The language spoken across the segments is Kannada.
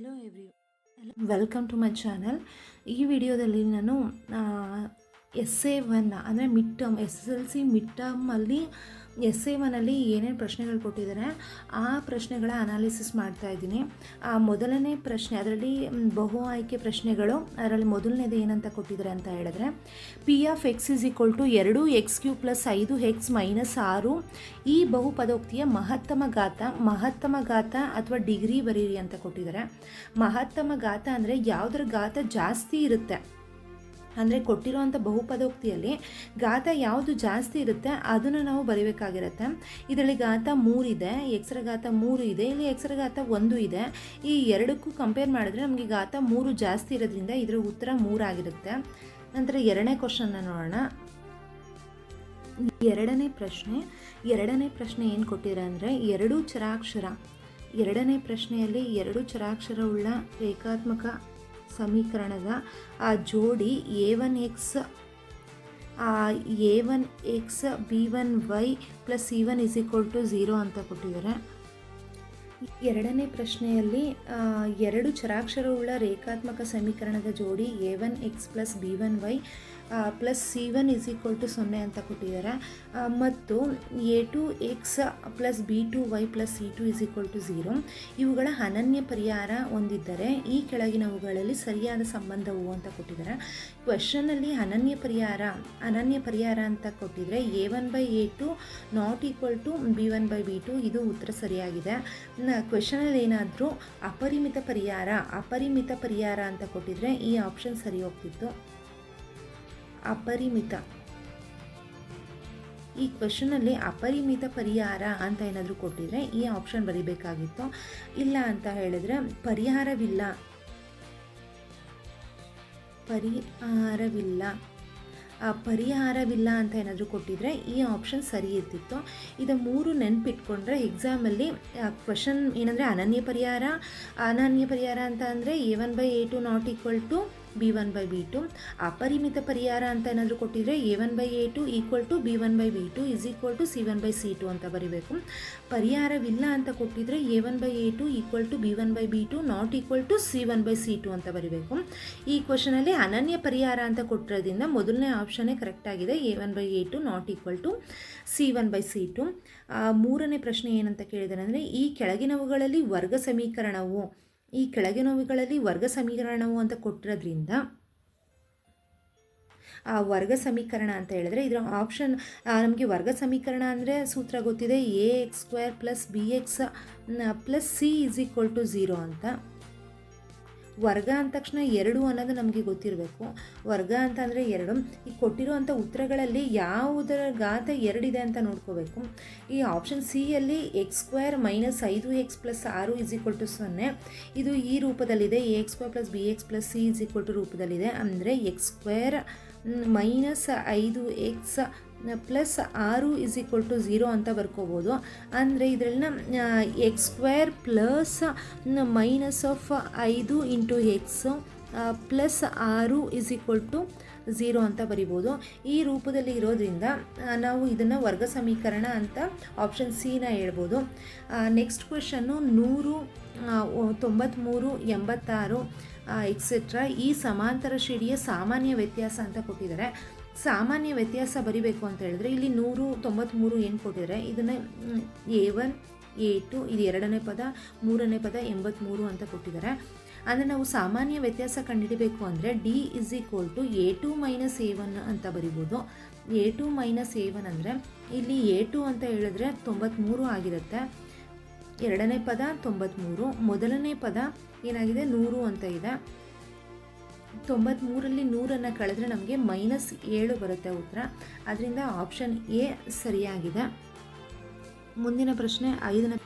Hello every welcome to my channel ಈ ವಿಡಿಯೋದಲ್ಲಿ ನಾನು ಎಸ್ ಎ ಒನ್ ಅಂದರೆ mid term, S S L C mid ಟರ್ಮಲ್ಲಿ S A ಒನಲ್ಲಿ ಏನೇನು ಪ್ರಶ್ನೆಗಳು ಕೊಟ್ಟಿದ್ದಾರೆ, ಆ ಪ್ರಶ್ನೆಗಳ ಅನಾಲಿಸಿಸ್ ಮಾಡ್ತಾ ಇದ್ದೀನಿ. ಆ ಮೊದಲನೇ ಪ್ರಶ್ನೆ, ಅದರಲ್ಲಿ ಬಹು ಆಯ್ಕೆ ಪ್ರಶ್ನೆಗಳು, ಅದರಲ್ಲಿ ಮೊದಲನೇದು ಏನಂತ ಕೊಟ್ಟಿದ್ದಾರೆ ಅಂತ ಹೇಳಿದ್ರೆ P of X is equal to ಎರಡು ಎಕ್ಸ್ ಕ್ಯೂ ಪ್ಲಸ್ ಐದು ಎಕ್ಸ್ ಮೈನಸ್ ಆರು, ಈ ಬಹುಪದೋಕ್ತಿಯ ಮಹತ್ತಮ ಘಾತ ಮಹತ್ತಮ ಘಾತ ಅಥವಾ ಡಿಗ್ರಿ ಬರೀರಿ ಅಂತ ಕೊಟ್ಟಿದ್ದಾರೆ. ಮಹತ್ತಮ ಘಾತ ಅಂದರೆ ಯಾವುದರ ಘಾತ ಜಾಸ್ತಿ ಇರುತ್ತೆ. ಅಂದರೆ ಕೊಟ್ಟಿರೋವಂಥ ಬಹುಪದೋಕ್ತಿಯಲ್ಲಿ ಗಾತ ಯಾವುದು ಜಾಸ್ತಿ ಇರುತ್ತೆ ಅದನ್ನು ನಾವು ಬರಿಬೇಕಾಗಿರುತ್ತೆ. ಇದರಲ್ಲಿ ಗಾತ ಮೂರಿದೆ ಎಕ್ಸ್ರ ಘಾತ ಮೂರು ಇದೆ, ಇಲ್ಲಿ ಎಕ್ಸ್ರ ಘಾತ ಒಂದು ಇದೆ. ಈ ಎರಡಕ್ಕೂ ಕಂಪೇರ್ ಮಾಡಿದ್ರೆ ನಮಗೆ ಗಾತ ಮೂರು ಜಾಸ್ತಿ ಇರೋದ್ರಿಂದ ಇದರ ಉತ್ತರ ಮೂರಾಗಿರುತ್ತೆ ನಂತರ ಎರಡನೇ ಕ್ವಶನ್ನ ನೋಡೋಣ. ಎರಡನೇ ಪ್ರಶ್ನೆ ಎರಡನೇ ಪ್ರಶ್ನೆ ಏನು ಕೊಟ್ಟಿದೆ ಅಂದರೆ ಎರಡು ಚರಾಕ್ಷರ. ಎರಡನೇ ಪ್ರಶ್ನೆಯಲ್ಲಿ ಎರಡು ಚರಾಕ್ಷರವುಳ್ಳ ರೇಖಾತ್ಮಕ ಸಮೀಕರಣದ ಆ ಜೋಡಿ A one X A one X B one Y plus C one is equal to zero ಅಂತ ಕೊಟ್ಟಿದ್ದಾರೆ. ಎರಡನೇ ಪ್ರಶ್ನೆಯಲ್ಲಿ ಎರಡು ಚರಾಕ್ಷರವುಳ್ಳ ರೇಖಾತ್ಮಕ ಸಮೀಕರಣದ ಜೋಡಿ A one X plus B one Y plus C one is equal to ಸೊನ್ನೆ ಅಂತ ಕೊಟ್ಟಿದ್ದಾರೆ. ಮತ್ತು A two X plus B two Y plus C two is equal to zero ಇವುಗಳ ಅನನ್ಯ ಪರಿಹಾರ ಹೊಂದಿದ್ದರೆ ಈ ಕೆಳಗಿನವುಗಳಲ್ಲಿ ಸರಿಯಾದ ಸಂಬಂಧವು ಅಂತ ಕೊಟ್ಟಿದ್ದಾರೆ. ಕ್ವಶನಲ್ಲಿ ಅನನ್ಯ ಪರಿಹಾರ ಅನನ್ಯ ಪರಿಹಾರ ಅಂತ ಕೊಟ್ಟಿದ್ರೆ A one by A two not equal to B one by B two ಇದು ಉತ್ತರ ಸರಿಯಾಗಿದೆ. ಕ್ವೆಶನಲ್ಲಿ ಏನಾದರೂ ಅಪರಿಮಿತ ಪರಿಹಾರ ಅಪರಿಮಿತ ಪರಿಹಾರ ಅಂತ ಕೊಟ್ಟಿದ್ರೆ ಈ ಆಪ್ಷನ್ ಸರಿ ಹೋಗ್ತಿತ್ತು. ಅಪರಿಮಿತ. ಈ ಕ್ವೆಶನಲ್ಲಿ ಅಪರಿಮಿತ ಪರಿಹಾರ ಅಂತ ಏನಾದರೂ ಕೊಟ್ಟಿದ್ರೆ ಈ ಆಪ್ಷನ್ ಬರಿಬೇಕಾಗಿತ್ತು. ಇಲ್ಲ ಅಂತ ಹೇಳಿದ್ರೆ ಪರಿಹಾರವಿಲ್ಲ. ಪರಿಹಾರವಿಲ್ಲ. ಪರಿಹಾರವಿಲ್ಲ ಅಂತ ಏನಾದರೂ ಕೊಟ್ಟಿದ್ರೆ ಈ ಆಪ್ಷನ್ ಸರಿ ಇರ್ತಿತ್ತು. ಇದು ಮೂರು ನೆನಪಿಟ್ಕೊಂಡ್ರೆ ಎಕ್ಸಾಮಲ್ಲಿ ಕ್ವಶನ್ ಏನಂದರೆ ಅನನ್ಯ ಪರಿಹಾರ ಅನನ್ಯ ಪರಿಹಾರ ಅಂತ ಅಂದರೆ A one by A two not equal to B one by B two ಅಪರಿಮಿತ ಪರಿಹಾರ ಅಂತ ಏನಾದರೂ ಕೊಟ್ಟಿದ್ರೆ A one by A two equal to B one by B two is equal to C one by C two ಅಂತ ಬರಿಬೇಕು. ಪರಿಹಾರವಿಲ್ಲ ಅಂತ ಕೊಟ್ಟಿದ್ರೆ A one by A two equal to B one by B two not equal to C one by C two ಅಂತ ಬರಿಬೇಕು. ಈ ಕ್ವಶನಲ್ಲಿ ಅನನ್ಯ ಪರಿಹಾರ ಅಂತ ಕೊಟ್ಟಿರೋದ್ರಿಂದ ಮೊದಲನೇ ಆಪ್ಷನ್ನೇ ಕರೆಕ್ಟ್ ಆಗಿದೆ. A one by A two not equal to C one by C two ಮೂರನೇ ಪ್ರಶ್ನೆ ಏನಂತ ಕೇಳಿದ್ರೆ ಅಂದರೆ ಈ ಕೆಳಗಿನವುಗಳಲ್ಲಿ ವರ್ಗ ಸಮೀಕರಣವು ಈ ಕೆಳಗಿನವುಗಳಲ್ಲಿ ವರ್ಗ ಸಮೀಕರಣವು ಅಂತ ಕೊಟ್ಟಿರೋದ್ರಿಂದ, ಆ ವರ್ಗ ಸಮೀಕರಣ ಅಂತ ಹೇಳಿದ್ರೆ ಇದರ ಆಪ್ಷನ್ ನಮಗೆ ವರ್ಗ ಸಮೀಕರಣ ಅಂದರೆ ಸೂತ್ರ ಗೊತ್ತಿದೆ A X square plus B X plus C is equal to zero ಅಂತ. ವರ್ಗ ಅಂದ ತಕ್ಷಣ ಎರಡು ಅನ್ನೋದು ನಮಗೆ ಗೊತ್ತಿರಬೇಕು. ವರ್ಗ ಅಂತ ಅಂದರೆ ಎರಡು. ಈ ಕೊಟ್ಟಿರುವಂಥ ಉತ್ತರಗಳಲ್ಲಿ ಯಾವುದರ ಗಾತ ಎರಡಿದೆ ಅಂತ ನೋಡ್ಕೋಬೇಕು. ಈ ಆಪ್ಷನ್ ಸಿಯಲ್ಲಿ ಎಕ್ಸ್ ಸ್ಕ್ವೇರ್ ಮೈನಸ್ ಐದು ಎಕ್ಸ್ ಪ್ಲಸ್ ಆರು ಇಸ್ ಈಕ್ವಲ್ ಟು ಸೊನ್ನೆ. ಇದು ಈ ರೂಪದಲ್ಲಿದೆ. A X square plus B X plus C is equal to ರೂಪದಲ್ಲಿದೆ. ಅಂದರೆ ಎಕ್ಸ್ ಸ್ಕ್ವೇರ್ ಮೈನಸ್ ಐದು ಎಕ್ಸ್ ಪ್ಲಸ್ ಆರು ಇಸ್ ಈಕ್ವಲ್ ಟು ಝೀರೋ ಅಂತ ಬರ್ಕೋಬೋದು. ಅಂದರೆ ಇದರಲ್ಲಿನ X square plus minus of ಐದು ಇಂಟು ಎಕ್ಸ್ ಪ್ಲಸ್ ಆರು ಇಸ್ ಈಕ್ವಲ್ ಟು ಝೀರೋ ಅಂತ ಬರಿಬೋದು. ಈ ರೂಪದಲ್ಲಿ ಇರೋದ್ರಿಂದ ನಾವು ಇದನ್ನು ವರ್ಗ ಸಮೀಕರಣ ಅಂತ ಆಪ್ಷನ್ ಸಿನ ಹೇಳ್ಬೋದು. ನೆಕ್ಸ್ಟ್ ಕ್ವೆಶನ್ನು ನೂರು ತೊಂಬತ್ತ್ಮೂರು ಎಂಬತ್ತಾರು ಎಕ್ಸೆಟ್ರಾ ಈ ಸಮಾಂತರ ಶ್ರೇಣಿಯ ಸಾಮಾನ್ಯ ವ್ಯತ್ಯಾಸ ಅಂತ ಕೊಟ್ಟಿದ್ದಾರೆ. ಸಾಮಾನ್ಯ ವ್ಯತ್ಯಾಸ ಬರಿಬೇಕು ಅಂತ ಹೇಳಿದ್ರೆ ಇಲ್ಲಿ ನೂರು ತೊಂಬತ್ತ್ಮೂರು ಏನು ಕೊಟ್ಟಿದ್ದಾರೆ ಇದನ್ನು ಎ ಒನ್ ಎ ಟು ಇದು ಎರಡನೇ ಪದ, ಮೂರನೇ ಪದ ಎಂಬತ್ತ್ಮೂರು ಅಂತ ಕೊಟ್ಟಿದ್ದಾರೆ. ಅಂದರೆ ನಾವು ಸಾಮಾನ್ಯ ವ್ಯತ್ಯಾಸ ಕಂಡುಹಿಡಬೇಕು ಅಂದರೆ D is equal to A two minus A one ಅಂತ ಬರಿಬೋದು. A two minus A one ಅಂದರೆ ಇಲ್ಲಿ ಎ ಟು ಅಂತ ಹೇಳಿದ್ರೆ ತೊಂಬತ್ತ್ಮೂರು ಆಗಿರುತ್ತೆ. ಎರಡನೇ ಪದ ತೊಂಬತ್ತ್ಮೂರು ಮೊದಲನೇ ಪದ ಏನಾಗಿದೆ? ನೂರು ಅಂತ ಇದೆ. ತೊಂಬತ್ತ್ಮೂರಲ್ಲಿ ನೂರನ್ನು ಕಳೆದ್ರೆ ನಮಗೆ ಮೈನಸ್ ಏಳು ಬರುತ್ತೆ ಉತ್ತರ. ಅದರಿಂದ ಆಪ್ಷನ್ ಎ ಸರಿಯಾಗಿದೆ. ಮುಂದಿನ ಪ್ರಶ್ನೆ ಐದನೇ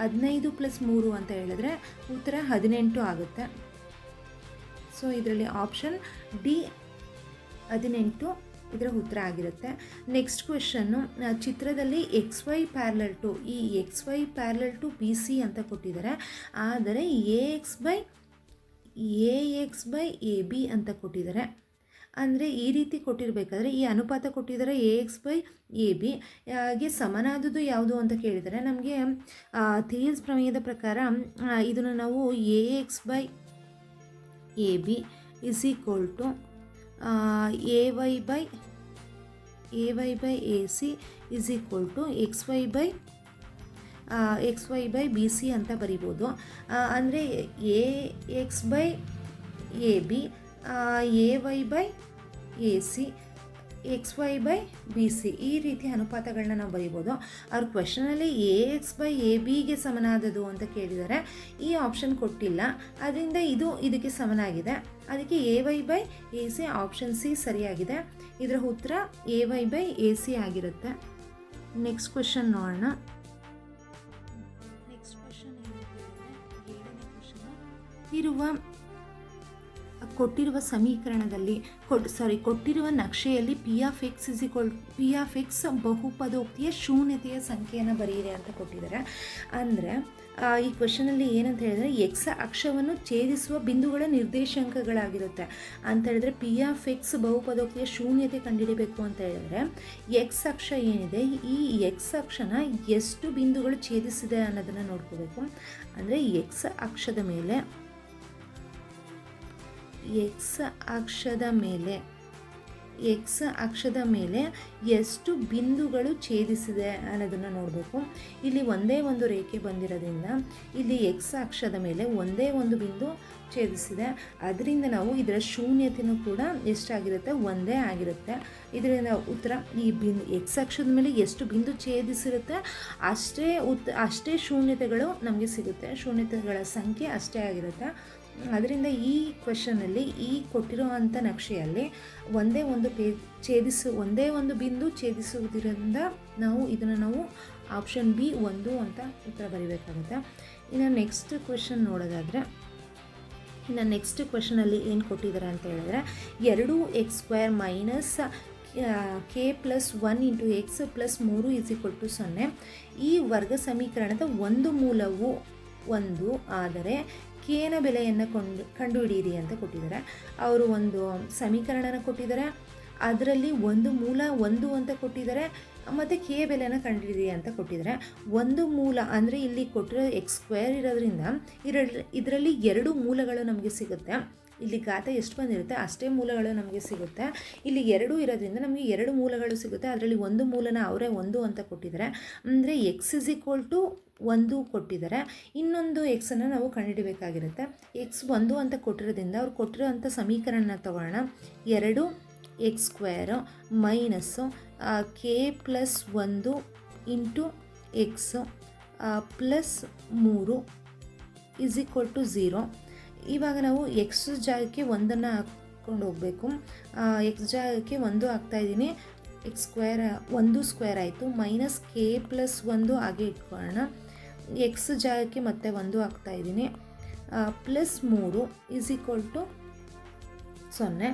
ಹದಿನೈದು ಪ್ಲಸ್ ಮೂರು ಅಂತ ಹೇಳಿದ್ರೆ ಉತ್ತರ ಹದಿನೆಂಟು ಆಗುತ್ತೆ. ಸೊ ಇದರಲ್ಲಿ ಆಪ್ಷನ್ ಡಿ ಹದಿನೆಂಟು ಇದರ ಉತ್ತರ ಆಗಿರುತ್ತೆ. ನೆಕ್ಸ್ಟ್ ಕ್ವೆಶನ್ನು ಚಿತ್ರದಲ್ಲಿ ಎಕ್ಸ್ ವೈ ಪ್ಯಾರ್ಲಲ್ ಟು ಈ X Y parallel to B C ಅಂತ ಕೊಟ್ಟಿದ್ದಾರೆ. ಆದರೆ A X by A X by A B ಅಂತ ಕೊಟ್ಟಿದ್ದಾರೆ. ಅಂದರೆ ಈ ರೀತಿ ಕೊಟ್ಟಿರಬೇಕಾದ್ರೆ ಈ ಅನುಪಾತ ಕೊಟ್ಟಿದ್ದಾರೆ A X by A B ಗೆ ಸಮನಾದದ್ದು ಯಾವುದು ಅಂತ ಕೇಳಿದರೆ ನಮಗೆ ಥಿಯಲ್ಸ್ ಪ್ರಮೇಯದ ಪ್ರಕಾರ ಇದನ್ನು ನಾವು A X by A B is equal to A Y by, A Y by A C is equal to X Y by X Y by B C ಅಂತ ಬರಿಬೋದು. ಅಂದರೆ A X by A B A Y by A C, X Y by B C. ಈ ರೀತಿ ಅನುಪಾತಗಳನ್ನ ನಾವು ಬರಿಬೋದು. ಅವ್ರ ಕ್ವೆಶನಲ್ಲಿ ಎ ಎಕ್ಸ್ ಬೈ ಎ ಬಿಗೆ ಸಮನಾದದು ಅಂತ ಕೇಳಿದ್ದಾರೆ ಈ ಆಪ್ಷನ್ ಕೊಟ್ಟಿಲ್ಲ. ಅದರಿಂದ ಇದು ಇದಕ್ಕೆ ಸಮನಾಗಿದೆ. ಅದಕ್ಕೆ A Y by A C option C ಸರಿಯಾಗಿದೆ. ಇದರ ಉತ್ತರ A Y by A C ಆಗಿರುತ್ತೆ. ನೆಕ್ಸ್ಟ್ ಕ್ವೆಶನ್ ನೋಡೋಣ. Next question. ಇರುವ ಕೊಟ್ಟಿರುವ ಸಮೀಕರಣದಲ್ಲಿ ಕೊಟ್ ಸಾರಿ ಕೊಟ್ಟಿರುವ ನಕ್ಷೆಯಲ್ಲಿ P of X is equal P of X ಬಹುಪದೋಕ್ತಿಯ ಶೂನ್ಯತೆಯ ಸಂಖ್ಯೆಯನ್ನು ಬರೆಯಿರಿ ಅಂತ ಕೊಟ್ಟಿದ್ದಾರೆ. ಅಂದರೆ ಈ ಕ್ವಶನಲ್ಲಿ ಏನಂತ ಹೇಳಿದ್ರೆ ಎಕ್ಸ್ ಅಕ್ಷವನ್ನು ಛೇದಿಸುವ ಬಿಂದುಗಳ ನಿರ್ದೇಶಾಂಕಗಳಾಗಿರುತ್ತೆ. ಅಂತ ಹೇಳಿದ್ರೆ ಪಿ ಆಫ್ ಎಕ್ಸ್ ಬಹುಪದೋಕ್ತಿಯ ಶೂನ್ಯತೆ ಕಂಡುಹಿಡಿಯಬೇಕು ಅಂತ ಹೇಳಿದ್ರೆ ಎಕ್ಸ್ ಅಕ್ಷ ಏನಿದೆ? ಈ ಎಕ್ಸ್ ಅಕ್ಷನ ಎಷ್ಟು ಬಿಂದುಗಳು ಛೇದಿಸಿದೆ ಅನ್ನೋದನ್ನು ನೋಡ್ಕೋಬೇಕು. ಅಂದರೆ ಎಕ್ಸ್ ಅಕ್ಷದ ಮೇಲೆ ಎಕ್ಸ್ ಅಕ್ಷದ ಮೇಲೆ ಎಕ್ಸ್ ಅಕ್ಷದ ಮೇಲೆ ಎಷ್ಟು ಬಿಂದುಗಳು ಛೇದಿಸಿದೆ ಅನ್ನೋದನ್ನು ನೋಡಬೇಕು. ಇಲ್ಲಿ ಒಂದೇ ಒಂದು ರೇಖೆ ಬಂದಿರೋದ್ರಿಂದ ಇಲ್ಲಿ ಎಕ್ಸ್ ಅಕ್ಷದ ಮೇಲೆ ಒಂದೇ ಒಂದು ಬಿಂದು ಛೇದಿಸಿದೆ. ಅದರಿಂದ ನಾವು ಇದರ ಶೂನ್ಯತೆಯೂ ಕೂಡ ಎಷ್ಟಾಗಿರುತ್ತೆ? ಒಂದೇ ಆಗಿರುತ್ತೆ. ಇದರಿಂದ ಉತ್ತರ, ಈ ಬಿಂದು ಎಕ್ಸ್ ಅಕ್ಷದ ಮೇಲೆ ಎಷ್ಟು ಬಿಂದು ಛೇದಿಸಿರುತ್ತೆ? ಅಷ್ಟೇ ಉತ್, ಅಷ್ಟೇ ಶೂನ್ಯತೆಗಳು ನಮಗೆ ಸಿಗುತ್ತೆ. ಶೂನ್ಯತೆಗಳ ಸಂಖ್ಯೆ ಅಷ್ಟೇ ಆಗಿರುತ್ತೆ. ಅದರಿಂದ ಈ ಕ್ವೆಶನಲ್ಲಿ ಈ ಕೊಟ್ಟಿರುವಂಥ ನಕ್ಷೆಯಲ್ಲಿ ಒಂದೇ ಒಂದು ಪೇ, ಛೇದಿಸು, ಒಂದೇ ಒಂದು ಬಿಂದು ಛೇದಿಸುವುದರಿಂದ ನಾವು ಇದನ್ನು ನಾವು ಆಪ್ಷನ್ ಬಿ ಒಂದು ಅಂತ ಉತ್ತರ ಬರೀಬೇಕಾಗುತ್ತೆ. ಇನ್ನು ನೆಕ್ಸ್ಟ್ ಕ್ವೆಶನ್ ನೋಡೋದಾದರೆ, ಇನ್ನು ನೆಕ್ಸ್ಟ್ ಕ್ವೆಶನಲ್ಲಿ ಏನು ಕೊಟ್ಟಿದ್ದಾರೆ ಅಂತ ಹೇಳಿದ್ರೆ, ಎರಡು X square minus K plus one into X plus ಮೂರು ಇಸ್ ಈಕ್ವಲ್ ಟು ಸೊನ್ನೆ. ಈ ವರ್ಗ ಸಮೀಕರಣದ ಒಂದು ಮೂಲವು ಒಂದು, ಆದರೆ ಕೇನ ಬೆಲೆಯನ್ನು ಕೊಂಡು ಕಂಡುಹಿಡಿಯಿರಿ ಅಂತ ಕೊಟ್ಟಿದ್ದಾರೆ. ಅವರು ಒಂದು ಸಮೀಕರಣನ ಕೊಟ್ಟಿದ್ದಾರೆ. ಅದರಲ್ಲಿ ಒಂದು ಮೂಲ ಒಂದು ಅಂತ ಕೊಟ್ಟಿದ್ದಾರೆ. ಮತ್ತು ಕೆ ಬೆಲೆನ ಕಂಡುಹಿಡಿಯಿರಿ ಅಂತ ಕೊಟ್ಟಿದ್ದಾರೆ. ಒಂದು ಮೂಲ ಅಂದರೆ ಇಲ್ಲಿ ಕೊಟ್ಟಿರೋ ಎಕ್ಸ್ ಸ್ಕ್ವೇರ್ ಇರೋದ್ರಿಂದ ಇರಲ್ಲಿ ಇದರಲ್ಲಿ ಎರಡು ಮೂಲಗಳು ನಮಗೆ ಸಿಗುತ್ತೆ. ಇಲ್ಲಿ ಗಾತ ಎಷ್ಟು ಬಂದಿರುತ್ತೆ? ಅಷ್ಟೇ ಮೂಲಗಳು ನಮಗೆ ಸಿಗುತ್ತೆ. ಇಲ್ಲಿ ಎರಡು ಇರೋದ್ರಿಂದ ನಮಗೆ ಎರಡು ಮೂಲಗಳು ಸಿಗುತ್ತೆ. ಅದರಲ್ಲಿ ಒಂದು ಮೂಲನ ಅವರೇ ಒಂದು ಅಂತ ಕೊಟ್ಟಿದ್ದಾರೆ. ಅಂದರೆ ಎಕ್ಸ್ ಇಸ್ ಈಕ್ವಲ್ ಟು ಒಂದು ಕೊಟ್ಟಿದ್ದಾರೆ. ಇನ್ನೊಂದು ಎಕ್ಸನ್ನು ನಾವು ಕಂಡುಹಿಡಬೇಕಾಗಿರುತ್ತೆ ಎಕ್ಸ್ ಒಂದು ಅಂತ ಕೊಟ್ಟಿರೋದ್ರಿಂದ ಅವ್ರು ಕೊಟ್ಟಿರೋಂಥ ಸಮೀಕರಣನ ತಗೊಳ್ಳೋಣ ಎರಡು X square minus K plus ಒಂದು ಇಂಟು ಎಕ್ಸು ಪ್ಲಸ್ ಮೂರು ಈಸ್ ಈಕ್ವಲ್ ಟು ಝೀರೋ ಇವಾಗ ನಾವು ಎಕ್ಸ್ ಜಾಗಕ್ಕೆ ಒಂದನ್ನು ಹಾಕ್ಕೊಂಡು ಹೋಗಬೇಕು. ಎಕ್ಸ್ ಜಾಗಕ್ಕೆ ಒಂದು ಹಾಕ್ತಾಯಿದ್ದೀನಿ ಎಕ್ಸ್ ಸ್ಕ್ವೇರ್ ಒಂದು ಸ್ಕ್ವೇರ್ ಆಯಿತು. ಮೈನಸ್ ಕೆ ಪ್ಲಸ್ ಒಂದು ಹಾಗೆ ಇಟ್ಕೊಳ್ಳೋಣ. ಎಕ್ಸ್ ಜಾಗಕ್ಕೆ ಮತ್ತೆ ಒಂದು ಹಾಕ್ತಾಯಿದ್ದೀನಿ ಪ್ಲಸ್ ಮೂರು ಈಸ್ ಈಕ್ವಲ್ ಟು ಸೊನ್ನೆ.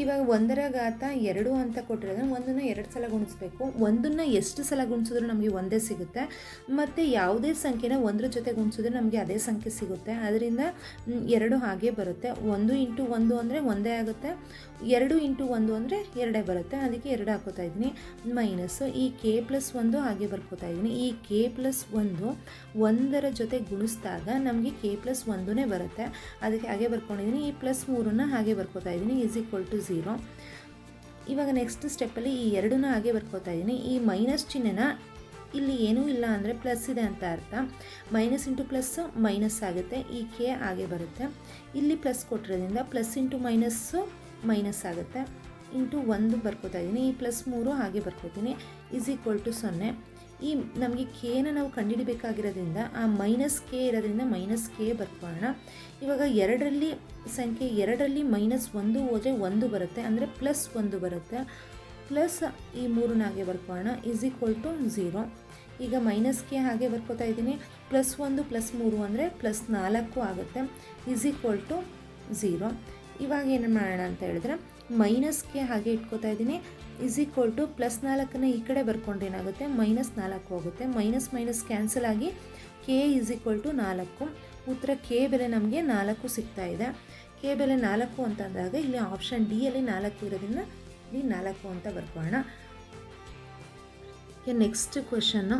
ಇವಾಗ ಒಂದರ ಘಾತ ಎರಡು ಅಂತ ಕೊಟ್ಟಿರೋದ್ರೆ ಒಂದನ್ನು ಎರಡು ಸಲ ಗುಣಿಸ್ಬೇಕು. ಒಂದನ್ನು ಎಷ್ಟು ಸಲ ಗುಣಿಸಿದ್ರು ನಮಗೆ ಒಂದೇ ಸಿಗುತ್ತೆ. ಮತ್ತು ಯಾವುದೇ ಸಂಖ್ಯೆನ ಒಂದರ ಜೊತೆ ಗುಣಿಸಿದ್ರೆ ನಮಗೆ ಅದೇ ಸಂಖ್ಯೆ ಸಿಗುತ್ತೆ. ಅದರಿಂದ ಎರಡು ಹಾಗೆ ಬರುತ್ತೆ. ಒಂದು ಇಂಟು ಒಂದು ಅಂದರೆ ಒಂದೇ ಆಗುತ್ತೆ. ಎರಡು ಇಂಟು ಒಂದು ಅಂದರೆ ಎರಡೇ ಬರುತ್ತೆ. ಅದಕ್ಕೆ ಎರಡು ಹಾಕೋತಾ ಇದ್ದೀನಿ. ಮೈನಸ್ಸು ಈ ಕೆ ಪ್ಲಸ್ ಒಂದು ಹಾಗೆ ಬರ್ಕೋತಾ ಇದ್ದೀನಿ. ಈ ಕೆ ಪ್ಲಸ್ ಒಂದು ಒಂದರ ಜೊತೆ ಗುಣಿಸಿದಾಗ ನಮಗೆ ಕೆ ಪ್ಲಸ್ ಒಂದೇ ಬರುತ್ತೆ. ಅದಕ್ಕೆ ಹಾಗೆ ಬರ್ಕೊಂಡಿದ್ದೀನಿ. ಈ ಪ್ಲಸ್ ಮೂರನ್ನ ಹಾಗೆ ಬರ್ಕೋತಾ ಇದ್ದೀನಿ. Is equal to zero. ಇವಾಗ ನೆಕ್ಸ್ಟ್ ಸ್ಟೆಪ್ಪಲ್ಲಿ ಈ ಎರಡನ್ನ ಹಾಗೆ ಬರ್ಕೋತಾ ಇದ್ದೀನಿ. ಈ ಮೈನಸ್ ಚಿಹ್ನೆನ ಇಲ್ಲಿ ಏನೂ ಇಲ್ಲ ಅಂದರೆ ಪ್ಲಸ್ ಇದೆ ಅಂತ ಅರ್ಥ. ಮೈನಸ್ ಇಂಟು ಪ್ಲಸ್ ಮೈನಸ್ ಆಗುತ್ತೆ. ಈ ಕೆ ಹಾಗೆ ಬರುತ್ತೆ. ಇಲ್ಲಿ ಪ್ಲಸ್ ಕೊಟ್ಟಿರೋದ್ರಿಂದ ಪ್ಲಸ್ ಇಂಟು ಮೈನಸ್ಸು ಮೈನಸ್ ಆಗುತ್ತೆ. ಇಂಟು ಒಂದು ಬರ್ಕೋತಾ ಇದ್ದೀನಿ ಈ ಪ್ಲಸ್ ಮೂರು ಹಾಗೆ ಬರ್ಕೋತೀನಿ. ಈಸ್ ಈಕ್ವಲ್ ಟು ಸೊನ್ನೆ. ಈ ನಮಗೆ ಕೆನ ನಾವು ಕಂಡುಹಿಡಬೇಕಾಗಿರೋದ್ರಿಂದ ಆ ಮೈನಸ್ ಕೆ ಇರೋದ್ರಿಂದ ಮೈನಸ್ ಕೆ ಬರ್ಕೊಳ್ಳೋಣ. ಇವಾಗ ಎರಡರಲ್ಲಿ ಸಂಖ್ಯೆ ಎರಡರಲ್ಲಿ ಮೈನಸ್ ಒಂದು ಹೋದರೆ ಒಂದು ಬರುತ್ತೆ. ಅಂದರೆ ಪ್ಲಸ್ ಒಂದು ಬರುತ್ತೆ. ಪ್ಲಸ್ ಈ ಮೂರನ್ನ ಹಾಗೆ ಬರ್ಕೊಳ್ಳೋಣ. ಈಸ್ ಈಕ್ವಲ್ ಟು ಝೀರೋ ಈಗ ಮೈನಸ್ ಕೆ ಹಾಗೆ ಬರ್ಕೋತಾ ಇದ್ದೀನಿ ಪ್ಲಸ್ ಒಂದು ಪ್ಲಸ್ ಮೂರು ಅಂದರೆ ಪ್ಲಸ್ ನಾಲ್ಕು ಆಗುತ್ತೆ. ಈಸ್ ಈಕ್ವಲ್ ಟು ಝೀರೋ ಇವಾಗ ಏನು ಮಾಡೋಣ ಅಂತ ಹೇಳಿದ್ರೆ ಮೈನಸ್ಗೆ ಹಾಗೆ ಇಟ್ಕೋತಾ ಇದ್ದೀನಿ. ಇಸ್ ಈಕ್ವಲ್ ಟು ಪ್ಲಸ್ ನಾಲ್ಕನ್ನು ಈ ಕಡೆ ಬರ್ಕೊಂಡ್ರೆ ಏನಾಗುತ್ತೆ? ಮೈನಸ್ ನಾಲ್ಕು ಹೋಗುತ್ತೆ. ಮೈನಸ್ ಮೈನಸ್ ಕ್ಯಾನ್ಸಲ್ ಆಗಿ ಕೆ ಇಸ್ ಈಕ್ವಲ್ ಟು ನಾಲ್ಕು. ಉತ್ತರ ಕೆ ಬೆಲೆ ನಮಗೆ ನಾಲ್ಕು ಸಿಗ್ತಾ ಇದೆ. ಕೆ ಬೆಲೆ ನಾಲ್ಕು ಅಂತಂದಾಗ ಇಲ್ಲಿ ಆಪ್ಷನ್ ಡಿಯಲ್ಲಿ ನಾಲ್ಕು ಇರೋದ್ರಿಂದ ಇಲ್ಲಿ ನಾಲ್ಕು ಅಂತ ಬರ್ಕೋಣ ನೆಕ್ಸ್ಟ್ ಕ್ವೆಶನ್ನು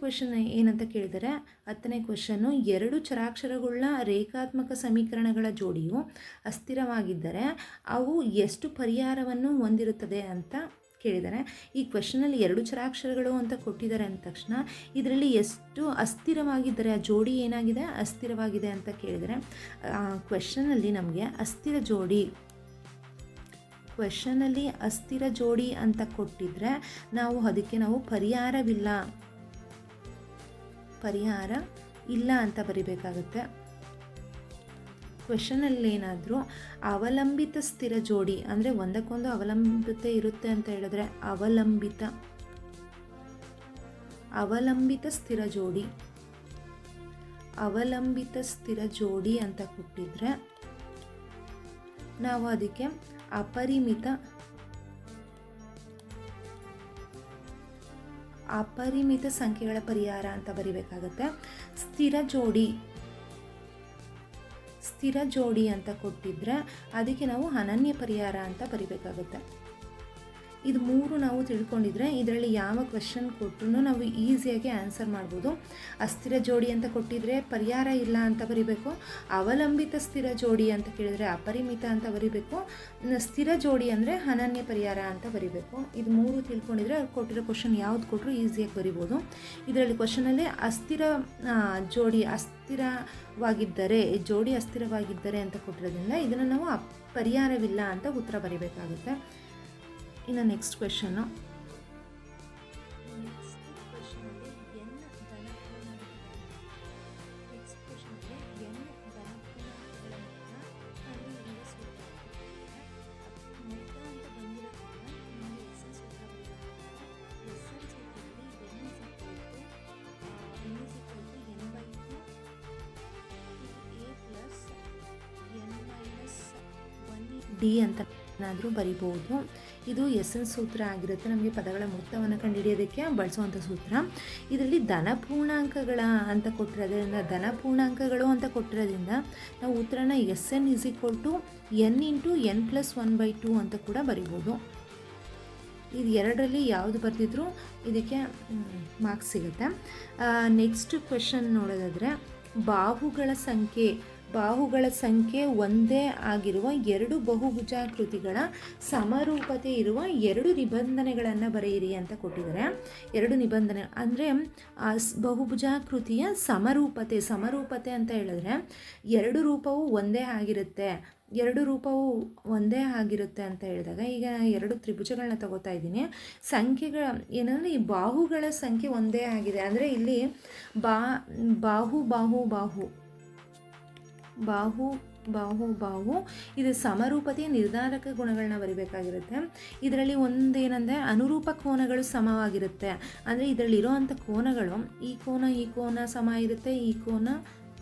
ಕ್ವೆಶನ್ ಏನಂತ ಕೇಳಿದರೆ, ಹತ್ತನೇ ಕ್ವೆಶನ್ನು ಎರಡು ಚರಾಕ್ಷರಗಳ ರೇಖಾತ್ಮಕ ಸಮೀಕರಣಗಳ ಜೋಡಿಯು ಅಸ್ಥಿರವಾಗಿದ್ದರೆ ಅವು ಎಷ್ಟು ಪರಿಹಾರವನ್ನು ಹೊಂದಿರುತ್ತದೆ ಅಂತ ಕೇಳಿದ್ದಾರೆ ಈ ಕ್ವೆಶನಲ್ಲಿ ಎರಡು ಚರಾಕ್ಷರಗಳು ಅಂತ ಕೊಟ್ಟಿದ್ದಾರೆ ಅಂದ ತಕ್ಷಣ, ಇದರಲ್ಲಿ ಎಷ್ಟು ಅಸ್ಥಿರವಾಗಿದ್ದರೆ, ಆ ಜೋಡಿ ಏನಾಗಿದೆ? ಅಸ್ಥಿರವಾಗಿದೆ ಅಂತ ಕೇಳಿದರೆ ಕ್ವೆಶನಲ್ಲಿ ನಮಗೆ ಅಸ್ಥಿರ ಜೋಡಿ ಕ್ವೆಶನಲ್ಲಿ ಅಸ್ಥಿರ ಜೋಡಿ ಅಂತ ಕೊಟ್ಟಿದ್ರೆ, ನಾವು ಅದಕ್ಕೆ ನಾವು ಪರಿಹಾರವಿಲ್ಲ. ಪರಿಹಾರ ಇಲ್ಲ ಅಂತ ಬರಿಬೇಕಾಗುತ್ತೆ. ಕ್ವೆಶನಲ್ಲಿ ಏನಾದರೂ ಅವಲಂಬಿತ ಸ್ಥಿರ ಜೋಡಿ, ಅಂದರೆ ಒಂದಕ್ಕೊಂದು ಅವಲಂಬಿತ ಇರುತ್ತೆ ಅಂತ ಹೇಳಿದ್ರೆ ಅವಲಂಬಿತ ಅವಲಂಬಿತ ಸ್ಥಿರ ಜೋಡಿ, ಅವಲಂಬಿತ ಸ್ಥಿರ ಜೋಡಿ ಅಂತ ಕೊಟ್ಟಿದ್ರೆ ನಾವು ಅದಕ್ಕೆ ಅಪರಿಮಿತ ಅಪರಿಮಿತ ಸಂಖ್ಯೆಗಳ ಪರಿಹಾರ ಅಂತ ಬರಿಬೇಕಾಗತ್ತೆ. ಸ್ಥಿರ ಜೋಡಿ ಸ್ಥಿರ ಜೋಡಿ ಅಂತ ಕೊಟ್ಟಿದ್ರೆ ಅದಕ್ಕೆ ನಾವು ಅನನ್ಯ ಪರಿಹಾರ ಅಂತ ಬರಿಬೇಕಾಗುತ್ತೆ. ಇದು ಮೂರು ನಾವು ತಿಳ್ಕೊಂಡಿದ್ರೆ ಇದರಲ್ಲಿ ಯಾವ ಕ್ವೆಶನ್ ಕೊಟ್ಟರು ನಾವು ಈಸಿಯಾಗಿ ಆನ್ಸರ್ ಮಾಡ್ಬೋದು. ಅಸ್ಥಿರ ಜೋಡಿ ಅಂತ ಕೊಟ್ಟಿದ್ರೆ ಪರಿಹಾರ ಇಲ್ಲ ಅಂತ ಬರಿಬೇಕು. ಅವಲಂಬಿತ ಸ್ಥಿರ ಜೋಡಿ ಅಂತ ಕೇಳಿದರೆ ಅಪರಿಮಿತ ಅಂತ ಬರಿಬೇಕು. ಸ್ಥಿರ ಜೋಡಿ ಅಂದರೆ ಅನನ್ಯ ಪರಿಹಾರ ಅಂತ ಬರಿಬೇಕು. ಇದು ಮೂರು ತಿಳ್ಕೊಂಡಿದ್ರೆ ಅವ್ರು ಕೊಟ್ಟಿರೋ ಕ್ವಶನ್ ಯಾವ್ದು ಕೊಟ್ಟರು ಈಸಿಯಾಗಿ ಬರಿಬೋದು. ಇದರಲ್ಲಿ ಕ್ವಶನಲ್ಲಿ ಅಸ್ಥಿರ ಜೋಡಿ ಅಸ್ಥಿರವಾಗಿದ್ದರೆ ಜೋಡಿ ಅಸ್ಥಿರವಾಗಿದ್ದರೆ ಅಂತ ಕೊಟ್ಟಿರೋದ್ರಿಂದ ಇದನ್ನು ನಾವು ಪರಿಹಾರವಿಲ್ಲ ಅಂತ ಉತ್ತರ ಬರಿಬೇಕಾಗುತ್ತೆ. ಇನ್ನು ನೆಕ್ಸ್ಟ್ ಕ್ವೆಶನ್ನು ಡಿ ಅಂತ ಏನಾದರೂ ಬರಿಬೋದು. ಇದು ಎಸ್ ಎನ್ ಸೂತ್ರ ಆಗಿರುತ್ತೆ. ನಮಗೆ ಪದಗಳ ಮೊತ್ತವನ್ನು ಕಂಡುಹಿಡಿಯೋದಕ್ಕೆ ಬಳಸುವಂಥ ಸೂತ್ರ. ಇದರಲ್ಲಿ ಧನ ಪೂರ್ಣಾಂಕಗಳ ಅಂತ ಕೊಟ್ಟಿರೋದ್ರಿಂದ ಧನಪೂರ್ಣಾಂಕಗಳು ಅಂತ ಕೊಟ್ಟಿರೋದ್ರಿಂದ ನಾವು ಉತ್ತರನ S N is equal to N into N plus one by two ಅಂತ ಕೂಡ ಬರಿಬೋದು. ಇದು ಎರಡರಲ್ಲಿ ಯಾವುದು ಬರೆದಿದ್ರು ಇದಕ್ಕೆ ಮಾರ್ಕ್ಸ್ ಸಿಗುತ್ತೆ. ನೆಕ್ಸ್ಟ್ ಕ್ವೆಶನ್ ನೋಡೋದಾದರೆ, ಬಾಹುಗಳ ಸಂಖ್ಯೆ ಬಾಹುಗಳ ಸಂಖ್ಯೆ ಒಂದೇ ಆಗಿರುವ ಎರಡು ಬಹುಭುಜಾಕೃತಿಗಳ ಸಮರೂಪತೆ ಇರುವ ಎರಡು ನಿಬಂಧನೆಗಳನ್ನು ಬರೆಯಿರಿ ಅಂತ ಕೊಟ್ಟಿದ್ದಾರೆ. ಎರಡು ನಿಬಂಧನೆ ಅಂದರೆ ಬಹುಭುಜಾಕೃತಿಯ ಸಮರೂಪತೆ ಸಮರೂಪತೆ ಅಂತ ಹೇಳಿದ್ರೆ, ಎರಡು ರೂಪವು ಒಂದೇ ಆಗಿರುತ್ತೆ. ಎರಡು ರೂಪವು ಒಂದೇ ಆಗಿರುತ್ತೆ ಅಂತ ಹೇಳಿದಾಗ, ಈಗ ಎರಡು ತ್ರಿಭುಜಗಳನ್ನ ತಗೋತಾ ಇದ್ದೀನಿ. ಸಂಖ್ಯೆಗಳ ಏನಂದರೆ, ಈ ಬಾಹುಗಳ ಸಂಖ್ಯೆ ಒಂದೇ ಆಗಿದೆ. ಅಂದರೆ ಇಲ್ಲಿ ಬಾ, ಬಾಹು ಬಾಹು ಬಾಹು ಬಾಹು ಬಾಹು ಬಾಹು. ಇದು ಸಮರೂಪತೆಯ ನಿರ್ಧಾರಕ ಗುಣಗಳನ್ನ ಬರಿಬೇಕಾಗಿರುತ್ತೆ. ಇದರಲ್ಲಿ ಒಂದೇನೆಂದರೆ ಅನುರೂಪ ಕೋನಗಳು ಸಮವಾಗಿರುತ್ತೆ. ಅಂದರೆ ಇದರಲ್ಲಿರೋ ಅಂಥ ಕೋನಗಳು, ಈ ಕೋನ ಈ ಕೋನ ಸಮ ಇರುತ್ತೆ, ಈ ಕೋನ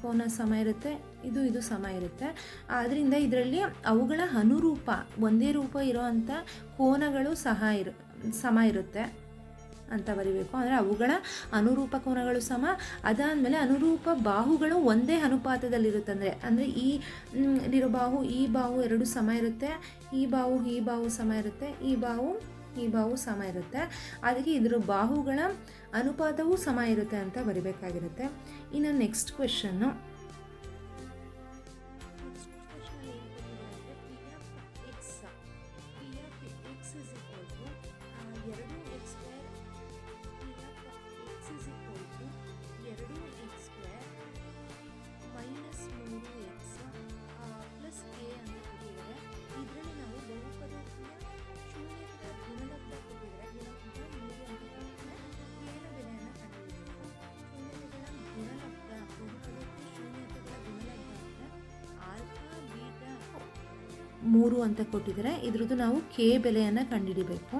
ಕೋನ ಸಮ ಇರುತ್ತೆ, ಇದು ಇದು ಸಮ ಇರುತ್ತೆ. ಆದ್ದರಿಂದ ಇದರಲ್ಲಿ ಅವುಗಳ ಅನುರೂಪ, ಒಂದೇ ರೂಪ ಇರೋವಂಥ ಕೋನಗಳು ಸಹ ಇರು, ಸಮ ಇರುತ್ತೆ. ಅಂತ ಬರಿಬೇಕು. ಅಂದರೆ ಅವುಗಳ ಅನುರೂಪ ಕೋನಗಳು ಸಮ. ಅದಾದಮೇಲೆ ಅನುರೂಪ ಬಾಹುಗಳು ಒಂದೇ ಅನುಪಾತದಲ್ಲಿರುತ್ತೆ ಅಂದರೆ ಅಂದರೆ ಈ ಇರೋ ಬಾಹು, ಈ ಬಾಹು ಎರಡು ಸಮ ಇರುತ್ತೆ. ಈ ಬಾಹು ಈ ಬಾಹು ಸಮ ಇರುತ್ತೆ. ಈ ಬಾಹು ಈ ಬಾಹು ಸಮ ಇರುತ್ತೆ. ಅದಕ್ಕೆ ಇದರ ಬಾಹುಗಳ ಅನುಪಾತವೂ ಸಮ ಇರುತ್ತೆ ಅಂತ ಬರಿಬೇಕಾಗಿರುತ್ತೆ. ಇನ್ನು ನೆಕ್ಸ್ಟ್ ಕ್ವೆಶನ್ನು ಮೂರು ಅಂತ ಕೊಟ್ಟಿದ್ದಾರೆ. ಇದ್ರದ್ದು ನಾವು ಕೆ ಬೆಲೆಯನ್ನು ಕಂಡುಹಿಡಿಬೇಕು.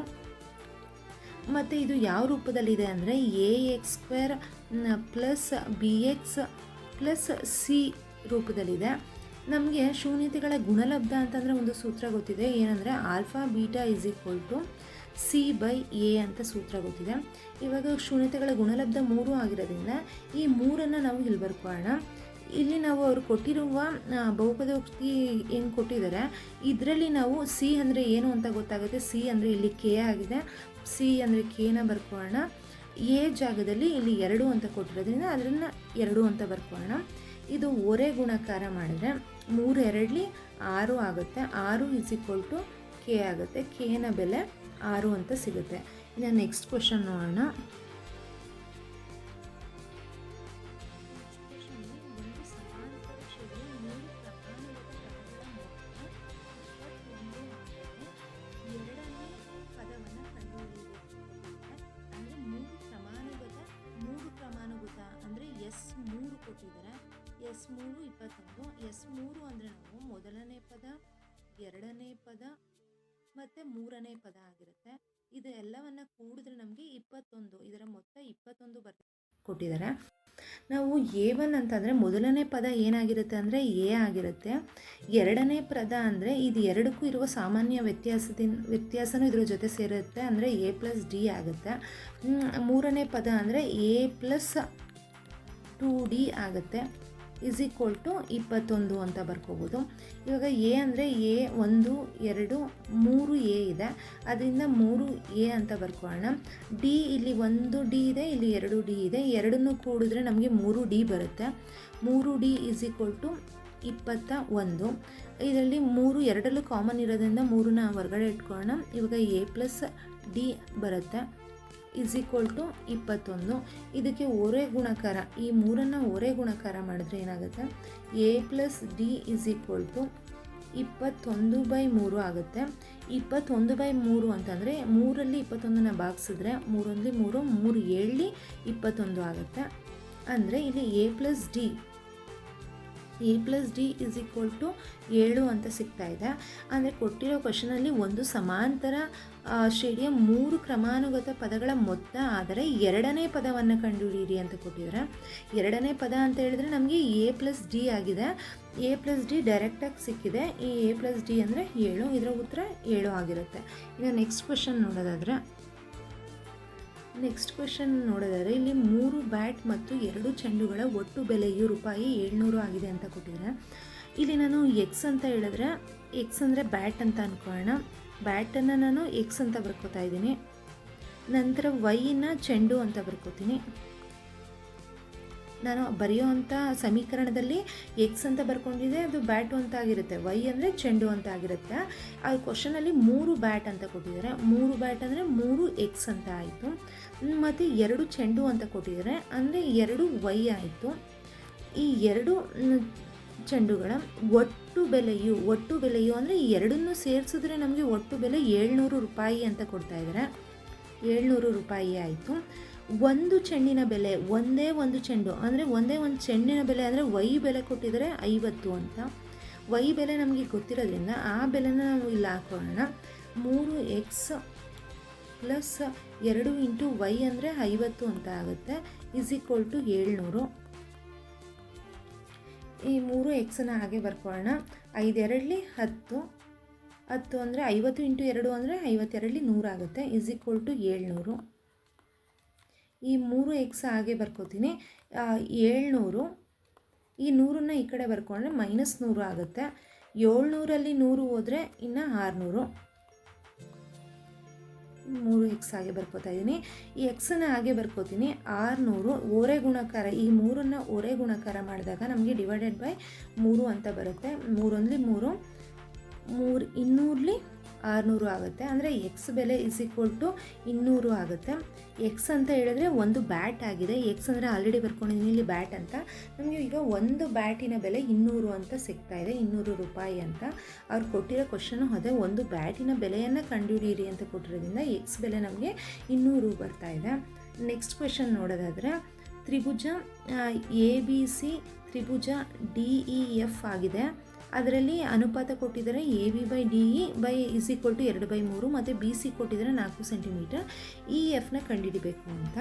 ಮತ್ತು ಇದು ಯಾವ ರೂಪದಲ್ಲಿದೆ ಅಂದರೆ A X square plus B X plus C ರೂಪದಲ್ಲಿದೆ. ನಮಗೆ ಶೂನ್ಯತೆಗಳ ಗುಣಲಬ್ಧ ಅಂತಂದರೆ ಒಂದು ಸೂತ್ರ ಗೊತ್ತಿದೆ. ಏನಂದರೆ alpha, beta is equal to C by A ಅಂತ ಸೂತ್ರ ಗೊತ್ತಿದೆ. ಇವಾಗ ಶೂನ್ಯತೆಗಳ ಗುಣಲಬ್ಧ ಮೂರು ಆಗಿರೋದ್ರಿಂದ ಈ ಮೂರನ್ನು ನಾವು ಇಲ್ಲಿ ಬರ್ಕೊಳ್ಳೋಣ. ಇಲ್ಲಿ ನಾವು ಅವರು ಕೊಟ್ಟಿರುವ ಬಹುಪದೋಕ್ತಿ ಏನು ಕೊಟ್ಟಿದ್ದಾರೆ, ಇದರಲ್ಲಿ ನಾವು ಸಿ ಅಂದರೆ ಏನು ಅಂತ ಗೊತ್ತಾಗುತ್ತೆ. ಸಿ ಅಂದರೆ ಇಲ್ಲಿ ಕೆ ಆಗಿದೆ. ಸಿ ಅಂದರೆ ಕೆನ ಬರ್ಕೊಳ್ಳೋಣ ಎ ಜಾಗದಲ್ಲಿ ಇಲ್ಲಿ ಎರಡು ಅಂತ ಕೊಟ್ಟಿರೋದ್ರಿಂದ ಅದನ್ನು ಎರಡು ಅಂತ ಬರ್ಕೊಳ್ಳೋಣ ಇದು ಒರೆ ಗುಣಕಾರ ಮಾಡಿದ್ರೆ ಮೂರು ಎರಡಲಿ ಆರು ಆಗುತ್ತೆ. ಆರು ಇಸ್ ಈಕ್ವಲ್ ಟು ಕೆ ಆಗುತ್ತೆ. ಕೆನ ಬೆಲೆ ಆರು ಅಂತ ಸಿಗುತ್ತೆ. ಇನ್ನು ನೆಕ್ಸ್ಟ್ ಕ್ವಶನ್ ನೋಡೋಣ. ಎರಡನೇ ಪದ ಮತ್ತು ಮೂರನೇ ಪದ ಆಗಿರುತ್ತೆ. ಇದು ಎಲ್ಲವನ್ನು ಕೂಡಿದ್ರೆ ನಮಗೆ ಇಪ್ಪತ್ತೊಂದು, ಇದರ ಮೊತ್ತ ಇಪ್ಪತ್ತೊಂದು ಬರ್, ಕೊಟ್ಟಿದ್ದಾರೆ. ನಾವು ಎ ಒನ್ ಅಂತಂದರೆ ಮೊದಲನೇ ಪದ ಏನಾಗಿರುತ್ತೆ ಅಂದರೆ ಎ ಆಗಿರುತ್ತೆ. ಎರಡನೇ ಪದ ಅಂದರೆ ಇದು ಎರಡಕ್ಕೂ ಇರುವ ಸಾಮಾನ್ಯ ವ್ಯತ್ಯಾಸದಿಂದ ವ್ಯತ್ಯಾಸನೂ ಇದ್ರ ಜೊತೆ ಸೇರುತ್ತೆ ಅಂದರೆ ಎ ಪ್ಲಸ್ ಡಿ ಆಗುತ್ತೆ. ಮೂರನೇ ಪದ ಅಂದರೆ ಎ ಪ್ಲಸ್ ಟು ಡಿ ಆಗುತ್ತೆ. ಇಸ್ ಈಕ್ವಲ್ ಟು ಇಪ್ಪತ್ತೊಂದು ಅಂತ ಬರ್ಕೋಬೋದು. ಇವಾಗ ಎ ಅಂದರೆ ಎ ಒಂದು, ಎರಡು, ಮೂರು ಎ ಇದೆ. ಅದರಿಂದ ಮೂರು ಎ ಅಂತ ಬರ್ಕೊಳ್ಳೋಣ. ಡಿ ಇಲ್ಲಿ ಒಂದು ಡಿ ಇದೆ, ಇಲ್ಲಿ ಎರಡು ಡಿ ಇದೆ. ಎರಡನ್ನೂ ಕೂಡಿದ್ರೆ ನಮಗೆ ಮೂರು ಡಿ ಬರುತ್ತೆ. ಮೂರು ಡಿ ಇಸ್ ಈಕ್ವಲ್ ಟು ಇಪ್ಪತ್ತ ಒಂದು ಇದರಲ್ಲಿ ಮೂರು, ಎರಡಲ್ಲೂ ಕಾಮನ್ ಇರೋದ್ರಿಂದ ಮೂರನ್ನ ಹೊರಗಡೆ ಇಟ್ಕೊಳ್ಳೋಣ. ಇವಾಗ ಎ ಪ್ಲಸ್ ಡಿ ಬರುತ್ತೆ. ಇಸ್ ಈಕ್ವಲ್ ಟು ಇಪ್ಪತ್ತೊಂದು. ಇದಕ್ಕೆ ಒರೆ ಗುಣಕಾರ, ಈ ಮೂರನ್ನು ಒರೆ ಗುಣಕಾರ ಮಾಡಿದ್ರೆ ಏನಾಗುತ್ತೆ? A plus D is equal to ಇಪ್ಪತ್ತೊಂದು ಬೈ ಮೂರು ಆಗುತ್ತೆ. ಇಪ್ಪತ್ತೊಂದು ಬೈ ಮೂರು ಅಂತಂದರೆ ಮೂರಲ್ಲಿ ಇಪ್ಪತ್ತೊಂದನ್ನು ಭಾಗಿಸಿದ್ರೆ ಮೂರಲ್ಲಿ ಮೂರು ಮೂರು ಏಳಲಿ ಇಪ್ಪತ್ತೊಂದು ಆಗುತ್ತೆ. ಅಂದರೆ ಇಲ್ಲಿ A plus D A plus D is equal to ಏಳು ಅಂತ ಸಿಗ್ತಾ ಇದೆ. ಅಂದರೆ ಕೊಟ್ಟಿರೋ ಕ್ವಶನಲ್ಲಿ ಒಂದು ಸಮಾಂತರ ಶ್ರೇಣಿಯ ಮೂರು ಕ್ರಮಾನುಗತ ಪದಗಳ ಮೊತ್ತ ಆದರೆ ಎರಡನೇ ಪದವನ್ನು ಕಂಡುಹಿಡಿಯಿರಿ ಅಂತ ಕೊಟ್ಟಿದ್ದಾರೆ. ಎರಡನೇ ಪದ ಅಂತ ಹೇಳಿದ್ರೆ ನಮಗೆ ಎ ಪ್ಲಸ್ ಡಿ ಆಗಿದೆ. ಎ ಪ್ಲಸ್ ಡಿ ಡೈರೆಕ್ಟಾಗಿ ಸಿಕ್ಕಿದೆ. ಈ ಎ ಪ್ಲಸ್ ಡಿ ಅಂದರೆ ಏಳು, ಇದರ ಉತ್ತರ ಏಳು ಆಗಿರುತ್ತೆ. ಇನ್ನು ನೆಕ್ಸ್ಟ್ ಕ್ವಶನ್ ನೋಡೋದಾದರೆ ನೆಕ್ಸ್ಟ್ ಕ್ವೆಶನ್ ನೋಡಿದರೆ, ಇಲ್ಲಿ ಮೂರು ಬ್ಯಾಟ್ ಮತ್ತು ಎರಡು ಚೆಂಡುಗಳ ಒಟ್ಟು ಬೆಲೆಯು ರೂಪಾಯಿ ಏಳ್ನೂರು ಆಗಿದೆ ಅಂತ ಕೊಟ್ಟಿದ್ದಾರೆ. ಇಲ್ಲಿ ನಾನು ಎಕ್ಸ್ ಅಂತ ಹೇಳಿದ್ರೆ ಎಕ್ಸ್ ಅಂದರೆ ಬ್ಯಾಟ್ ಅಂತ ಅಂದ್ಕೊಳ್ಳೋಣ ಬ್ಯಾಟನ್ನು ನಾನು ಎಕ್ಸ್ ಅಂತ ಬರ್ಕೋತಾ ಇದ್ದೀನಿ. ನಂತರ ವೈನ ಚೆಂಡು ಅಂತ ಬರ್ಕೋತೀನಿ. ನಾನು ಬರೆಯೋವಂಥ ಸಮೀಕರಣದಲ್ಲಿ ಎಕ್ಸ್ ಅಂತ ಬರ್ಕೊಂಡಿದ್ದೆ ಅದು ಬ್ಯಾಟು ಅಂತ ಆಗಿರುತ್ತೆ ವೈ ಅಂದರೆ ಚೆಂಡು ಅಂತ ಆಗಿರುತ್ತೆ ಆ ಕ್ವಶನಲ್ಲಿ ಮೂರು ಬ್ಯಾಟ್ ಅಂತ ಕೊಟ್ಟಿದ್ದಾರೆ. ಮೂರು ಬ್ಯಾಟ್ ಅಂದರೆ ಮೂರು ಎಕ್ಸ್ ಅಂತ ಆಯಿತು. ಮತ್ತು ಎರಡು ಚೆಂಡು ಅಂತ ಕೊಟ್ಟಿದ್ದಾರೆ. ಅಂದರೆ ಎರಡು ವೈ ಆಯಿತು. ಈ ಎರಡು ಚೆಂಡುಗಳ ಒಟ್ಟು ಬೆಲೆಯು ಒಟ್ಟು ಬೆಲೆಯು ಅಂದರೆ ಈ ಎರಡನ್ನೂ ಸೇರಿಸಿದ್ರೆ ನಮಗೆ ಒಟ್ಟು ಬೆಲೆ ಏಳ್ನೂರು ರೂಪಾಯಿ ಅಂತ ಕೊಡ್ತಾ ಇದ್ದಾರೆ. ಏಳ್ನೂರು ರೂಪಾಯಿ ಆಯಿತು. ಒಂದು ಚೆಂಡಿನ ಬೆಲೆ, ಒಂದೇ ಒಂದು ಚೆಂಡು, ಅಂದರೆ ಒಂದೇ ಒಂದು ಚೆಂಡಿನ ಬೆಲೆ ಅಂದರೆ ವೈ ಬೆಲೆ ಕೊಟ್ಟಿದ್ದಾರೆ ಐವತ್ತು ಅಂತ. ವೈ ಬೆಲೆ ನಮಗೆ ಗೊತ್ತಿರೋದ್ರಿಂದ ಆ ಬೆಲೆನ ನಾವು ಇಲ್ಲಿ ಹಾಕೋಣ ಮೂರು ಎಕ್ಸ್ ಪ್ಲಸ್ ಎರಡು ಇಂಟು ವೈ ಅಂದರೆ ಐವತ್ತು ಅಂತ ಆಗುತ್ತೆ. ಇಸ್ ಈಕ್ವಲ್ ಟು ಏಳ್ನೂರು. ಈ ಮೂರು ಎಕ್ಸನ್ನು ಹಾಗೆ ಬರ್ಕೊಳ್ಳೋಣ. ಐದೆರಡಲಿ ಹತ್ತು ಹತ್ತು ಅಂದರೆ ಐವತ್ತು ಇಂಟು ಎರಡು ಅಂದರೆ ಐವತ್ತೆರಡಲಿ ನೂರಾಗುತ್ತೆ ಇಸ್ ಈಕ್ವಲ್ ಟು ಏಳ್ನೂರು. ಈ ಮೂರು ಎಕ್ಸ್ ಹಾಗೆ ಬರ್ಕೋತೀನಿ. ಏಳ್ನೂರು. ಈ ನೂರನ್ನು ಈ ಕಡೆ ಬರ್ಕೊಂಡ್ರೆ ಮೈನಸ್ ನೂರು ಆಗುತ್ತೆ. ಏಳ್ನೂರಲ್ಲಿ ನೂರು ಹೋದರೆ ಇನ್ನು ಆರುನೂರು. ಮೂರು ಎಕ್ಸ್ ಹಾಗೆ ಬರ್ಕೋತಾ ಇದ್ದೀನಿ ಈ ಎಕ್ಸನ್ನು ಹಾಗೆ ಬರ್ಕೋತೀನಿ. ಆರುನೂರು. ಓರೆ ಗುಣಕಾರ. ಈ ಮೂರನ್ನು ಓರೆ ಗುಣಕಾರ ಮಾಡಿದಾಗ ನಮಗೆ ಡಿವೈಡೆಡ್ ಬೈ ಮೂರು ಅಂತ ಬರುತ್ತೆ. ಮೂರೊಂದ್ಲಿ ಮೂರು. ಮೂರು ಇನ್ನೂರ್ಲಿ ಆರುನೂರು ಆಗುತ್ತೆ. ಅಂದರೆ ಎಕ್ಸ್ ಬೆಲೆ ಇಸ್ ಈಕ್ವಲ್ ಟು ಇನ್ನೂರು ಆಗುತ್ತೆ. ಎಕ್ಸ್ ಅಂತ ಹೇಳಿದ್ರೆ ಒಂದು ಬ್ಯಾಟ್ ಆಗಿದೆ. ಎಕ್ಸ್ ಅಂದರೆ ಆಲ್ರೆಡಿ ಬರ್ಕೊಂಡಿದ್ದೀನಿ ಇಲ್ಲಿ ಬ್ಯಾಟ್ ಅಂತ. ನಮಗೆ ಈಗ ಒಂದು ಬ್ಯಾಟಿನ ಬೆಲೆ ಇನ್ನೂರು ಅಂತ ಸಿಗ್ತಾ ಇದೆ, ಇನ್ನೂರು ರೂಪಾಯಿ ಅಂತ. ಅವ್ರು ಕೊಟ್ಟಿರೋ ಕ್ವಶನು ಅದೇ, ಒಂದು ಬ್ಯಾಟಿನ ಬೆಲೆಯನ್ನು ಕಂಡುಹಿಡಿಯಿರಿ ಅಂತ ಕೊಟ್ಟಿರೋದ್ರಿಂದ ಎಕ್ಸ್ ಬೆಲೆ ನಮಗೆ ಇನ್ನೂರು ಬರ್ತಾ ಇದೆ. ನೆಕ್ಸ್ಟ್ ಕ್ವೆಶನ್ ನೋಡೋದಾದರೆ, ತ್ರಿಭುಜ ಎ ಬಿ ಸಿ ತ್ರಿಭುಜ ಡಿ ಇ ಎಫ್ ಆಗಿದೆ. ಅದರಲ್ಲಿ ಅನುಪಾತ ಕೊಟ್ಟಿದ್ದಾರೆ A B by D E by is equal to ಎರಡು ಬೈ ಮೂರು ಮತ್ತು ಬಿ ಸಿ ಕೊಟ್ಟಿದ್ದಾರೆ ನಾಲ್ಕು ಸೆಂಟಿಮೀಟರ್ ಇ ಎಫ್ನ ಕಂಡುಹಿಡಿಬೇಕು ಅಂತ.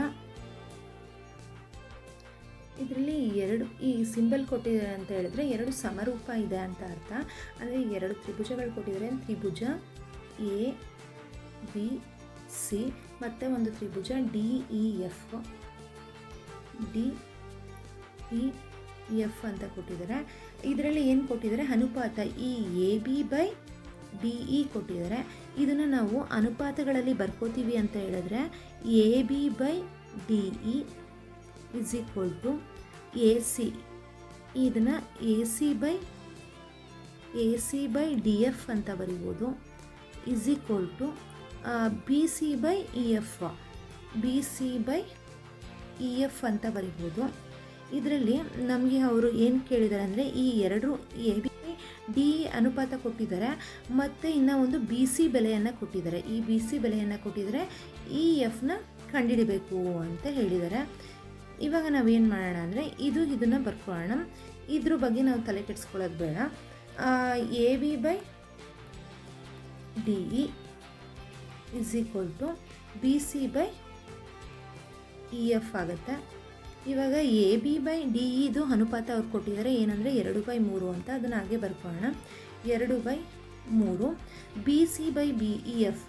ಇದರಲ್ಲಿ ಎರಡು, ಈ ಸಿಂಬಲ್ ಕೊಟ್ಟಿದ್ದಾರೆ ಅಂತ ಹೇಳಿದ್ರೆ ಎರಡು ಸಮರೂಪ ಇದೆ ಅಂತ ಅರ್ಥ. ಅಂದರೆ ಎರಡು ತ್ರಿಭುಜಗಳು ಕೊಟ್ಟಿದ್ದಾರೆ. ತ್ರಿಭುಜ ಎ ಬಿ ಸಿ ಮತ್ತು ಒಂದು ತ್ರಿಭುಜ D E F D E F ಅಂತ ಕೊಟ್ಟಿದ್ದಾರೆ. ಇದರಲ್ಲಿ ಏನು ಕೊಟ್ಟಿದ್ದಾರೆ? ಅನುಪಾತ ಈ A B by D E ಕೊಟ್ಟಿದ್ದಾರೆ. ಇದನ್ನು ನಾವು ಅನುಪಾತಗಳಲ್ಲಿ ಬರ್ಕೋತೀವಿ ಅಂತ ಹೇಳಿದ್ರೆ A B by D E is equal to A C ಇದನ್ನು A C by A C by D F ಅಂತ ಬರಿಬೋದು. Is equal to B C by E F B C by E F ಅಂತ ಬರಿಬೋದು. ಇದರಲ್ಲಿ ನಮಗೆ ಅವರು ಏನು ಕೇಳಿದ್ದಾರೆ ಅಂದರೆ ಈ ಎರಡು ಎ ಬಿ ಡಿ ಅನುಪಾತ ಕೊಟ್ಟಿದ್ದಾರೆ, ಮತ್ತು ಇನ್ನು ಒಂದು ಬಿ ಸಿ ಬೆಲೆಯನ್ನು ಕೊಟ್ಟಿದ್ದಾರೆ. ಈ ಬಿ ಸಿ ಬೆಲೆಯನ್ನು ಕೊಟ್ಟಿದ್ದಾರೆ ಇ ಎಫ್ನ ಕಂಡುಹಿಡಬೇಕು ಅಂತ ಹೇಳಿದ್ದಾರೆ ಇವಾಗ ನಾವೇನು ಮಾಡೋಣ ಅಂದರೆ ಇದು ಇದನ್ನು ಬರ್ಕೊಳ್ಳೋಣ. ಇದ್ರ ಬಗ್ಗೆ ನಾವು ತಲೆ ಕೆಡಿಸ್ಕೊಳ್ಳೋದು ಬೇಡ. A B by D E is equal to B C by E F ಆಗುತ್ತೆ. ಇವಾಗ ಎ ಬಿ ಬೈ ಡಿ ಇದು ಅನುಪಾತ ಅವ್ರು ಕೊಟ್ಟಿದ್ದಾರೆ. ಏನಂದರೆ ಎರಡು ಬೈ ಮೂರು ಅಂತ. ಅದನ್ನು ಹಾಗೆ ಬರ್ಕೊಳ್ಳೋಣ. ಎರಡು ಬೈ ಮೂರು. B C by B E F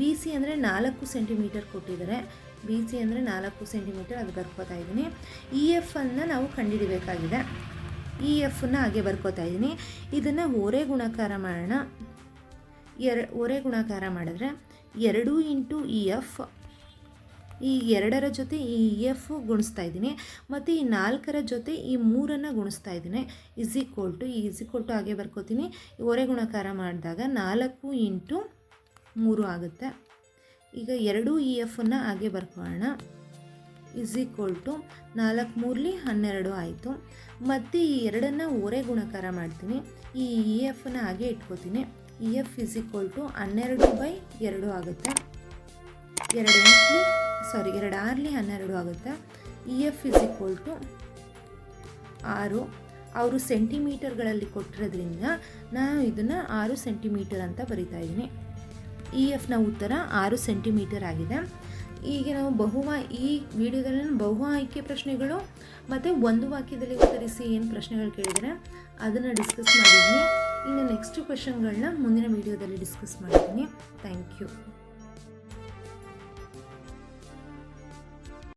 B C ಅಂದರೆ ನಾಲ್ಕು ಸೆಂಟಿಮೀಟರ್ ಕೊಟ್ಟಿದ್ದಾರೆ. ಬಿ ಸಿ ಅಂದರೆ ನಾಲ್ಕು ಸೆಂಟಿಮೀಟರ್ ಅದು ಬರ್ಕೋತಾ ಇದ್ದೀನಿ. ಇ ಎಫನ್ನು ಅನ್ನು ನಾವು ಕಂಡುಹಿಡಬೇಕಾಗಿದೆ. ಇ ಎಫನ್ನ ಹಾಗೆ ಬರ್ಕೋತಾ ಇದ್ದೀನಿ. ಇದನ್ನು ಹೊರೆ ಗುಣಾಕಾರ ಮಾಡೋಣ. ಎರ ಹೊರೆ ಗುಣಾಕಾರ ಮಾಡಿದ್ರೆ ಎರಡು ಇಂಟು ಇ ಎಫ್ ಈ ಎರಡರ ಜೊತೆ ಈ ಎಫ್ ಗುಣಿಸ್ತಾ ಇದ್ದೀನಿ. ಮತ್ತು ಈ ನಾಲ್ಕರ ಜೊತೆ ಈ ಮೂರನ್ನು ಗುಣಿಸ್ತಾ ಇದ್ದೀನಿ. ಇಸ್ ಈಕ್ವಲ್ ಟು ಈ ಈಕ್ವಲ್ ಹಾಗೆ ಬರ್ಕೋತೀನಿ. ಒರೆ ಗುಣಾಕಾರ ಮಾಡಿದಾಗ ನಾಲ್ಕು ಇಂಟು ಮೂರು ಆಗುತ್ತೆ. ಈಗ ಎರಡು ಇ ಎಫನ್ನು ಹಾಗೆ ಬರ್ಕೋಣ ಇಸ್ ಈಕ್ವಲ್ ಟು ನಾಲ್ಕು ಮೂರಲಿ ಹನ್ನೆರಡು ಆಯಿತು. ಮತ್ತು ಈ ಎರಡನ್ನು ಒರೆ ಗುಣಾಕಾರ ಮಾಡ್ತೀನಿ. ಈ ಇ ಎಫನ್ನ ಹಾಗೆ ಇಟ್ಕೋತೀನಿ. E F is equal to ಹನ್ನೆರಡು ಬೈ ಎರಡು ಆಗುತ್ತೆ. ಎರಡು ಸಾರಿ ಎರಡು ಆರ್ಲಿ ಹನ್ನೆರಡು ಆಗುತ್ತೆ? E F is equal to ಆರು. ಅವರು ಸೆಂಟಿಮೀಟರ್ಗಳಲ್ಲಿ ಕೊಟ್ಟಿರೋದ್ರಿಂದ ನಾನು ಇದನ್ನು ಆರು ಸೆಂಟಿಮೀಟರ್ ಅಂತ ಬರಿತಾ ಇದ್ದೀನಿ. ಇ ಎಫ್ನ ಉತ್ತರ ಆರು ಸೆಂಟಿಮೀಟರ್ ಆಗಿದೆ. ಈಗ ನಾವು ಬಹುವಾ ಈ ವಿಡಿಯೋದಲ್ಲಿ ಬಹು ಆಯ್ಕೆ ಪ್ರಶ್ನೆಗಳು ಮತ್ತು ಒಂದು ವಾಕ್ಯದಲ್ಲಿ ಉತ್ತರಿಸಿ ಏನು ಪ್ರಶ್ನೆಗಳು ಕೇಳಿದರೆ ಅದನ್ನು ಡಿಸ್ಕಸ್ ಮಾಡಿದ್ದೀನಿ. ಇನ್ನು ನೆಕ್ಸ್ಟ್ ಕ್ವೆಶನ್ಗಳನ್ನ ಮುಂದಿನ ವಿಡಿಯೋದಲ್ಲಿ ಡಿಸ್ಕಸ್ ಮಾಡ್ತೀನಿ. Thank you